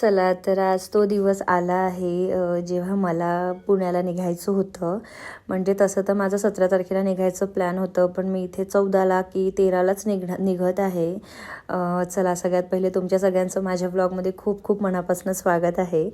चला तर आज तो दिवस आला आहे जेव्हा मला पुण्याला निघायचं होतं. म्हणजे तसं तर माझं सतरा तारखेला निघायचं प्लॅन होतं पण मी इथे चौदाला की तेरालाच निघ निघत आहे. चला सगळ्यात पहिले तुमच्या सगळ्यांचं माझ्या ब्लॉगमध्ये खूप खूप मनापासून स्वागत आहे.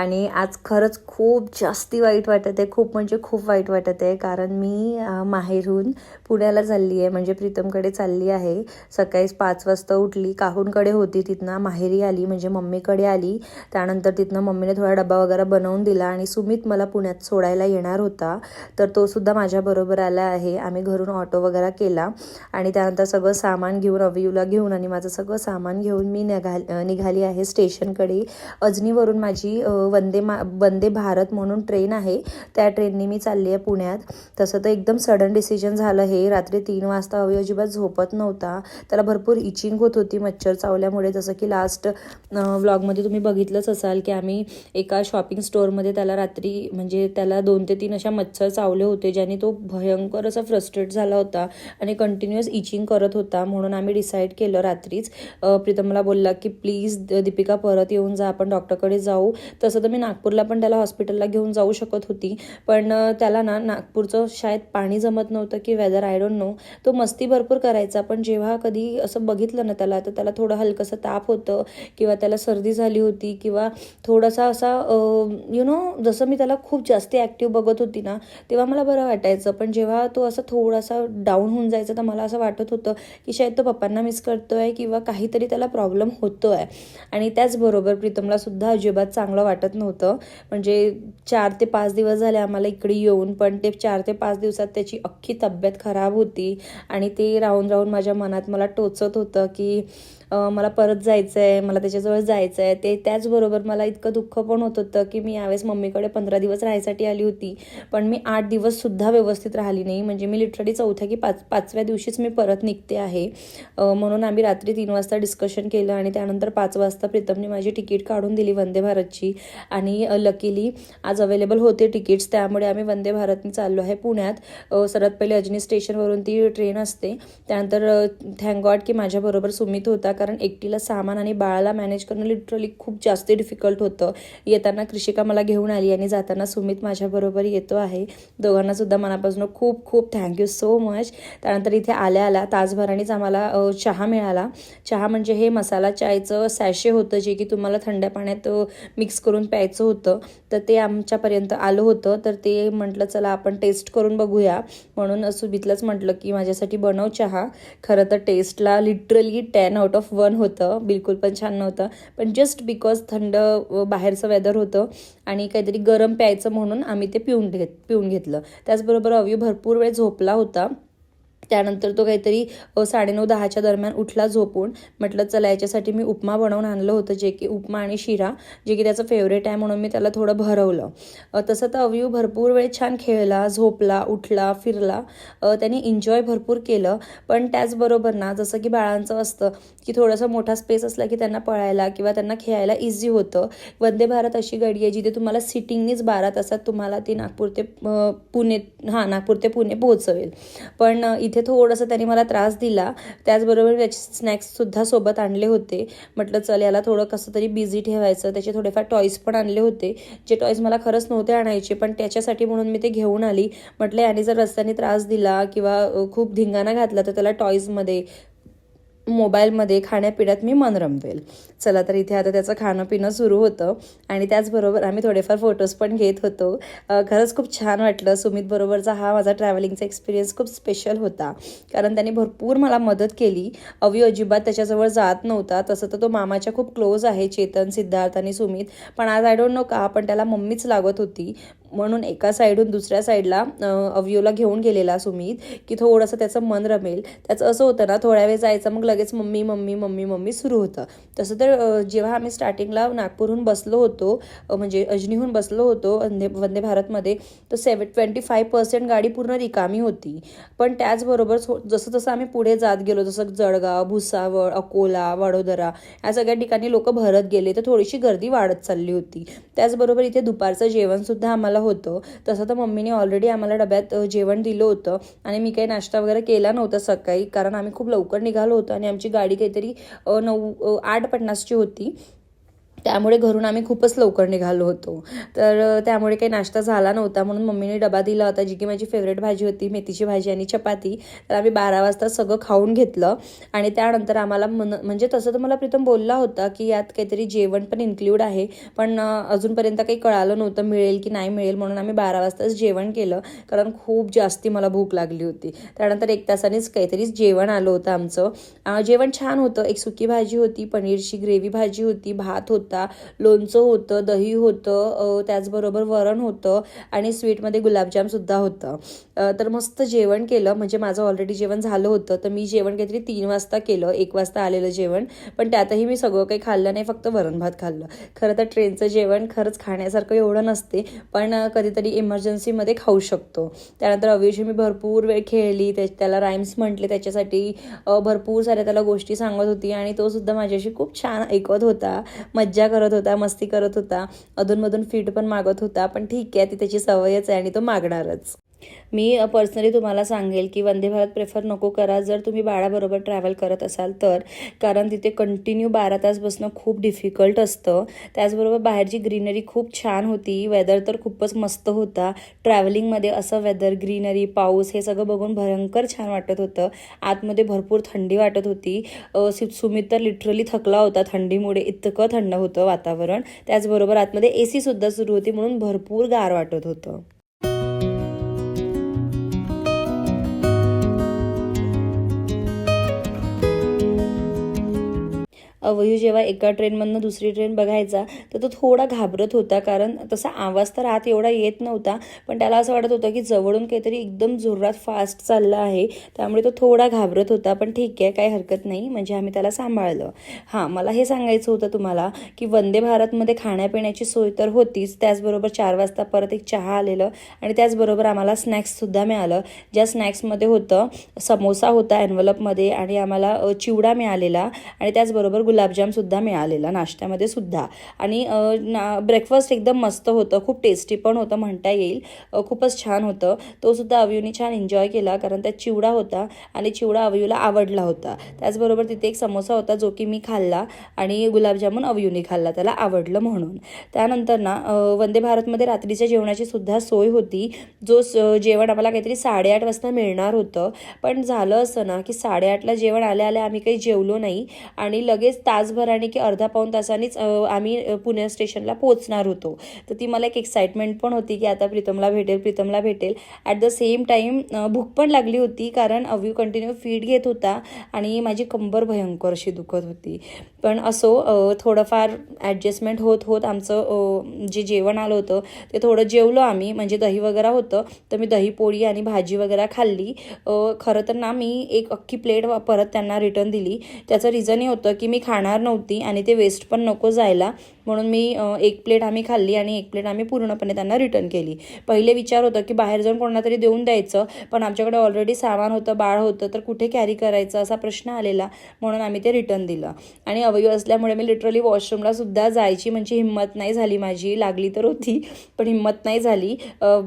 आणि आज खरंच खूप जास्ती वाईट वाटत आहे खूप म्हणजे खूप वाईट वाटत आहे कारण मी माहेरहून पुण्याला चालली आहे. म्हणजे प्रीतमकडे चालली आहे. सकाळीच पाच वाजता उठली. काहूनकडे होती तिथनं. माहेरी आली. म्हणजे मम्मीकडे आली. त्यानंतर तिथनं मम्मीने थोडा डबा वगैरे बनवून दिला आणि सुमित मला पुण्यात सोडायला येणार होता. तर तो सुद्धा माझ्याबरोबर आला आहे. आम्ही घरून ऑटो वगैरे केला. आणि त्यानंतर सगळं सामान घेऊन अवियूला घेऊन आणि माझं सगळं सामान घेऊन मी निघाल निघाली आहे स्टेशनकडे. अजनीवरून माझी वंदे मा वंदे भारत म्हणून ट्रेन आहे. त्या ट्रेनने मी चालली आहे पुण्यात. तसं तर एकदम सडन डिसिजन झालं हे. रात्री तीन वाजता अवय अजिबात झोपत नव्हता. त्याला भरपूर इचिंग होत होती मच्छर चावल्यामुळे. जसं की लास्ट व्लॉगमध्ये तुम्ही बघितलंच असाल की आम्ही एका शॉपिंग स्टोअरमध्ये त्याला रात्री म्हणजे त्याला दोन ते तीन अशा मच्छर चावले होते ज्याने तो भयंकर असा फ्रस्ट्रेट झाला होता आणि कंटिन्युअस इचिंग करत होता म्हणून आम्ही डिसाईड केलं रात्रीच. प्रीतमला बोलला की प्लीज दीपिका परत येऊन जा. आपण डॉक्टरकडे जाऊ. तर तसं तर मी नागपूरला पण त्याला हॉस्पिटलला घेऊन जाऊ शकत होती. पण त्याला ना नागपूरचं शाळेत पाणी जमत नव्हतं की वेदर आय डोंट नो तो मस्ती भरपूर करायचा पण जेव्हा कधी असं बघितलं ना त्याला तर त्याला थोडं हलकंसं ताप होतं किंवा त्याला सर्दी झाली होती किंवा थोडासा असा यु नो जसं मी त्याला खूप जास्त ॲक्टिव्ह बघत होती ना तेव्हा मला बरं वाटायचं. पण जेव्हा तो असं थोडासा डाऊन होऊन जायचा तर मला असं वाटत होतं की शायद तो पप्पांना मिस करतो आहे किंवा काहीतरी त्याला प्रॉब्लेम होतो आहे आणि त्याचबरोबर प्रीतमला सुद्धा अजिबात चांगलं वाटतं वाटत नव्हतं. म्हणजे चार ते पाच दिवस झाले आम्हाला इकडे येऊन पण ते चार ते पाच दिवसात त्याची अख्खी तब्येत खराब होती. आणि ते राहून राहून माझ्या मनात मला टोचत होतं की मला परत जायचं आहे मला त्याच्याजवळ जायचं आहे ते त्याचबरोबर मला इतकं दुःख पण होत होतं की मी यावेळेस मम्मीकडे पंधरा दिवस राहायसाठी आली होती. पण मी आठ दिवससुद्धा व्यवस्थित राहिली नाही. म्हणजे मी लिटरली चौथ्या की पाच पाचव्या दिवशीच मी परत निघते आहे. म्हणून आम्ही रात्री तीन वाजता डिस्कशन केलं आणि त्यानंतर पाच वाजता प्रीतमने माझी तिकीट काढून दिली वंदे भारतची. आणि लकीली आज अवेलेबल होते तिकीट्स त्यामुळे आम्ही वंदे भारतने चाललो आहे पुण्यात. सर्वात पहिले अजनी स्टेशनवरून ती ट्रेन असते. त्यानंतर थँक गॉड की माझ्याबरोबर सुमित होता. कारण एकटीला सामान आणि बाळाला मॅनेज करणं लिटरली खूप जास्त डिफिकल्ट होतं. येताना कृषिका मला घेऊन आली आणि जाताना सुमित माझ्याबरोबर येतो आहे. दोघांनासुद्धा मनापासून खूप खूप थँक्यू सो मच त्यानंतर इथे आल्या आल्या. तासभरानेच आम्हाला चहा मिळाला. चहा म्हणजे हे मसाला चायचं सॅशे होतं जे की तुम्हाला थंड पाण्यात मिक्स करून प्यायचं होतं. तर ते आमच्यापर्यंत आलं होतं. तर ते म्हटलं चला आपण टेस्ट करून बघूया. म्हणून सुमितलाच म्हटलं की माझ्यासाठी बनव चहा. खरं तर टेस्टला literally ten out of one होतं बिलकुल पण छान नव्हतं. पण जस्ट बिकॉज थंड बाहेरचं वेदर होतं आणि काहीतरी गरम प्यायचं म्हणून आम्ही ते पिऊन घेत पिऊन घेतलं. त्याचबरोबर अवयू भरपूर वेळ झोपला होता. त्यानंतर तो काहीतरी साडेनऊ दहाच्या दरम्यान उठला झोपून. म्हटलं चला याच्यासाठी मी उपमा बनवून आणलं होतं जे की उपमा आणि शिरा जे की त्याचं फेवरेट आहे म्हणून मी त्याला थोडं भरवलं. तसं तर अवयू भरपूर वेळ छान खेळला झोपला उठला फिरला. त्याने एन्जॉय भरपूर केलं. पण त्याचबरोबर ना जसं की बाळांचं असतं की थोडासा मोठा स्पेस असला की त्यांना पळायला किंवा त्यांना खेळायला इझी होतं. वंदे भारत अशी गाडी आहे जिथे तुम्हाला सिटिंगनीच बारा तासात तुम्हाला ती नागपूर ते पुणे हां नागपूर ते पुणे पोहोचवेल. पण इथे थोडंसं त्याने मला त्रास दिला. त्याचबरोबर त्याचे स्नॅक्ससुद्धा सोबत आणले होते. म्हटलं चल याला थोडं कसं तरी बिझी ठेवायचं. त्याचे थोडेफार टॉईस पण आणले होते. जे टॉईस मला खरंच नव्हते आणायचे पण त्याच्यासाठी म्हणून मी ते घेऊन आली. म्हटलं याने जर रस्त्याने त्रास दिला किंवा खूप धिंगाणा घातला तर त्याला टॉईजमध्ये मोबाईलमध्ये खाण्यापिण्यात मी मन रमवेल. चला तर इथे आता त्याचं खाणं पिणं सुरू होतं. आणि त्याचबरोबर आम्ही थोडेफार फोटोज पण घेत होतो. खरंच खूप छान वाटलं. सुमितबरोबरचा हा माझा ट्रॅव्हलिंगचा एक्सपिरियन्स खूप स्पेशल होता. कारण त्याने भरपूर मला मदत केली. अवी अजिबात त्याच्याजवळ जात नव्हता. तसं तर तो मामाच्या खूप क्लोज आहे चेतन सिद्धार्थ आणि सुमित. पण आज आय डोंट नो का पण त्याला मम्मीच लागत होती. म्हणून एका साईडहून दुसऱ्या साईडला अवयवला घेऊन गेलेला सुमित की थोडंसं त्याचं मन रमेल. त्याचं असं होतं ना थोड्या वेळ जायचं मग लगेच मम्मी मम्मी मम्मी मम्मी सुरू होतं. तसं तर जेव्हा आम्ही स्टार्टिंगला नागपूरहून बसलो होतो म्हणजे अजनीहून बसलो होतो वंदे वंदे भारतमध्ये तर सेवन ट्वेंटी फाय पर्सेंट गाडी पूर्ण रिकामी होती. पण त्याचबरोबर जसं जसं आम्ही पुढे जात गेलो जसं जळगाव भुसावळ अकोला वडोदरा या सगळ्या ठिकाणी लोक भरत गेले तर थोडीशी गर्दी वाढत चालली होती. त्याचबरोबर इथे दुपारचं जेवणसुद्धा आम्हाला होतं. तसं तर मम्मीने ऑलरेडी आम्हाला डब्यात जेवण दिलं होतं आणि मी काही नाश्ता वगैरे केला नव्हता सकाळी. कारण आम्ही खूप लवकर निघालो होतो आणि आमची गाडी काहीतरी नऊ आठ पन्नासची होती. त्यामुळे घरून आम्ही खूपच लवकर निघालो होतो. तर त्यामुळे काही नाश्ता झाला नव्हता म्हणून मम्मीने डबा दिला होता जी की माझी फेवरेट भाजी होती मेथीची भाजी आणि चपाती. तर आम्ही बारा वाजता सगळं खाऊन घेतलं आणि त्यानंतर आम्हाला मन म्हणजे तसं तर मला प्रीतम बोलला होता की यात काहीतरी जेवण पण इन्क्ल्यूड आहे पण अजूनपर्यंत काही कळालं नव्हतं मिळेल की नाही मिळेल म्हणून आम्ही बारा वाजताच जेवण केलं कारण खूप जास्ती मला भूक लागली होती. त्यानंतर एक तासानेच काहीतरी जेवण आलं होतं आमचं. जेवण छान होतं. एक सुकी भाजी होती पनीरची ग्रेव्ही भाजी होती भात होता होता लोणचं होतं दही होतं त्याचबरोबर वरण होतं आणि स्वीटमध्ये गुलाबजामसुद्धा होतं. तर मस्त जेवण केलं. म्हणजे माझं ऑलरेडी जेवण झालं होतं. तर मी जेवण काहीतरी तीन वाजता केलं. एक वाजता आलेलं जेवण. पण त्यातही मी सगळं काही खाल्लं नाही. फक्त वरण भात खाल्लं. खरं तर ट्रेनचं जेवण खरंच खाण्यासारखं एवढं नसते. पण कधीतरी इमर्जन्सीमध्ये खाऊ शकतो. त्यानंतर अविशी मी भरपूर वेळ खेळली. त्या त्याला राईम्स म्हटले त्याच्यासाठी. भरपूर साऱ्या त्याला गोष्टी सांगत होती. आणि तो सुद्धा माझ्याशी खूप छान ऐकत होता. मज्जा करत होता मस्ती करत होता अधूनमधून फीट पण मागत होता पण ठीक आहे ती त्याची सवयच आहे आणि तो मागणारच. मी पर्सनली तुम्हाला सांगेल की वंदे भारत प्रेफर नको करा. जर तुम्ही बाळाबरोबर ट्रॅव्हल करत असाल तर कारण तिथे कंटिन्यू बारा तास बसणं खूप डिफिकल्ट असतं. त्याचबरोबर बाहेरची ग्रीनरी खूप छान होती. वेदर तर खूपच मस्त होता. ट्रॅव्हलिंगमध्ये असं वेदर ग्रीनरी पाऊस हे सगळं बघून भयंकर छान वाटत होतं. आतमध्ये भरपूर थंडी वाटत होती. सुमित तर लिटरली थकला होता थंडीमुळे. इतकं थंड होतं वातावरण. त्याचबरोबर आतमध्ये ए सुद्धा सुरू होती म्हणून भरपूर गार वाटत होतं. अवयू जेव्हा एका ट्रेनमधनं दुसरी ट्रेन बघायचा तर तो थोडा घाबरत होता. कारण तसा आवाज तर आत एवढा येत नव्हता पण त्याला असं वाटत होतं की जवळून काहीतरी एकदम जोरात फास्ट चाललं आहे. त्यामुळे तो थोडा घाबरत होता. पण ठीक आहे काही हरकत नाही. म्हणजे आम्ही त्याला सांभाळलं. हां मला हे सांगायचं होतं तुम्हाला की वंदे भारतमध्ये खाण्यापिण्याची सोय तर होतीच. त्याचबरोबर चार वाजता परत एक चहा आलेलं आणि त्याचबरोबर आम्हाला स्नॅक्ससुद्धा मिळालं. ज्या स्नॅक्समध्ये होतं समोसा होता एनवलपमध्ये आणि आम्हाला चिवडा मिळालेला आणि त्याचबरोबर गुलाबजामसुद्धा मिळालेला नाश्त्यामध्ये सुद्धा. आणि ना ब्रेकफास्ट एकदम मस्त होतं खूप टेस्टी पण होतं म्हणता येईल. खूपच छान होतं. तो सुद्धा अवयूने छान एन्जॉय केला कारण त्यात चिवडा होता आणि चिवडा अवयूला आवडला होता. त्याचबरोबर तिथे एक समोसा होता जो की मी खाल्ला आणि गुलाबजामुन अवयूने खाल्ला त्याला आवडलं म्हणून. त्यानंतर ना वंदे भारतमध्ये रात्रीच्या जेवणाची सुद्धा सोय होती जो स- जेवण आम्हाला काहीतरी साडेआठ वाजता मिळणार होतं. पण झालं असं ना की साडेआठला जेवण आल्या आल्या आम्ही काही जेवलो नाही आणि लगेच तासभराने की अर्धा पाऊण तासानेच आम्ही पुणे स्टेशनला पोहोचणार होतो. तर ती मला एक एक्साइटमेंट पण होती की आता प्रीतमला भेटेल प्रीतमला भेटेल. ॲट द सेम टाईम भूक पण लागली होती कारण अव्यू कंटिन्यू फीड घेत होता आणि माझी कंबर भयंकर अशी दुखत होती. पण असो थोडंफार ॲडजस्टमेंट होत होत आमचं जे जेवण आलं होतं ते थोडं जेवलो आम्ही. म्हणजे दही वगैरे होतं तर मी दही पोळी आणि भाजी वगैरे खाल्ली. खरं तर ना मी एक अख्खी प्लेट परत त्यांना रिटर्न दिली. त्याचं रिझन हे होतं की मी जाणार नव्हती आणि ते वेस्ट पण नको जायला. म्हणून मी एक प्लेट आम्ही खाल्ली आणि एक प्लेट आम्ही पूर्णपणे त्यांना रिटर्न केली. पहिले विचार होतं की बाहेर जाऊन कोणाला तरी देऊन द्यायचं पण आमच्याकडे ऑलरेडी सामान होतं बाळ होतं तर कुठे कॅरी करायचं असा प्रश्न आलेला म्हणून आम्ही ते रिटर्न दिलं. आणि अवयव असल्यामुळे मी लिटरली वॉशरूमला सुद्धा जायची म्हणजे हिंमत नाही झाली माझी. लागली तर होती पण हिंमत नाही झाली.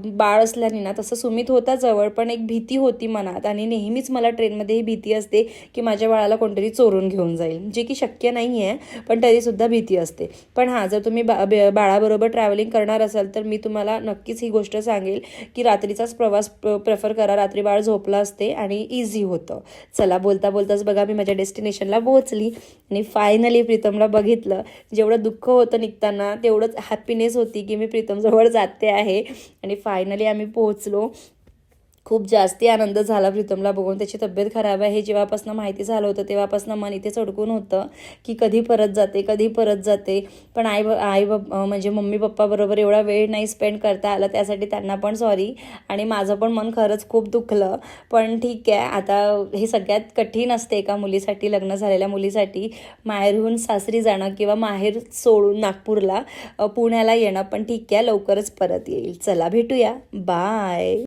बाळ असल्याने ना तसं सुमित होता जवळ पण एक भीती होती मनात आणि नेहमीच मला ट्रेनमध्ये ही भीती असते की माझ्या बाळाला कोणतरी चोरून घेऊन जाईल. जे की शक्य शक्य नाही आहे पण तरीसुद्धा भीती असते. पण हां जर तुम्ही बा बाळाबरोबर ट्रॅव्हलिंग करणार असाल तर मी तुम्हाला नक्कीच ही गोष्ट सांगेल की रात्रीचाच प्रवास प्रेफर करा. रात्री बाळ झोपलं असते आणि इझी होतं. चला बोलता बोलताच बघा मी माझ्या डेस्टिनेशनला पोहोचली आणि फायनली प्रीतमला बघितलं. जेवढं दुःख होतं निघताना तेवढंच हॅपीनेस होती की मी प्रीतमजवळ जाते आहे. आणि फायनली आम्ही पोहोचलो. खूप जास्ती आनंद झाला प्रीतमला बघून. त्याची तब्येत खराब आहे. हे जेव्हापासून माहिती झालं होतं तेव्हापासून मन इथे अडकून होतं की कधी परत जाते कधी परत जाते. पण आई ब- आई बाप म्हणजे मम्मी पप्पाबरोबर एवढा वेळ नाही स्पेंड करता आला त्यासाठी त्यांना पण सॉरी आणि माझं पण मन खरंच खूप दुखलं. पण ठीक आहे आता हे सगळ्यात कठीण असते एका मुलीसाठी लग्न झालेल्या मुलीसाठी माहेरहून सासरी जाणं किंवा माहेर सोडून नागपूरला पुण्याला येणं. पण ठीक आहे लवकरच परत येईल. चला भेटूया. बाय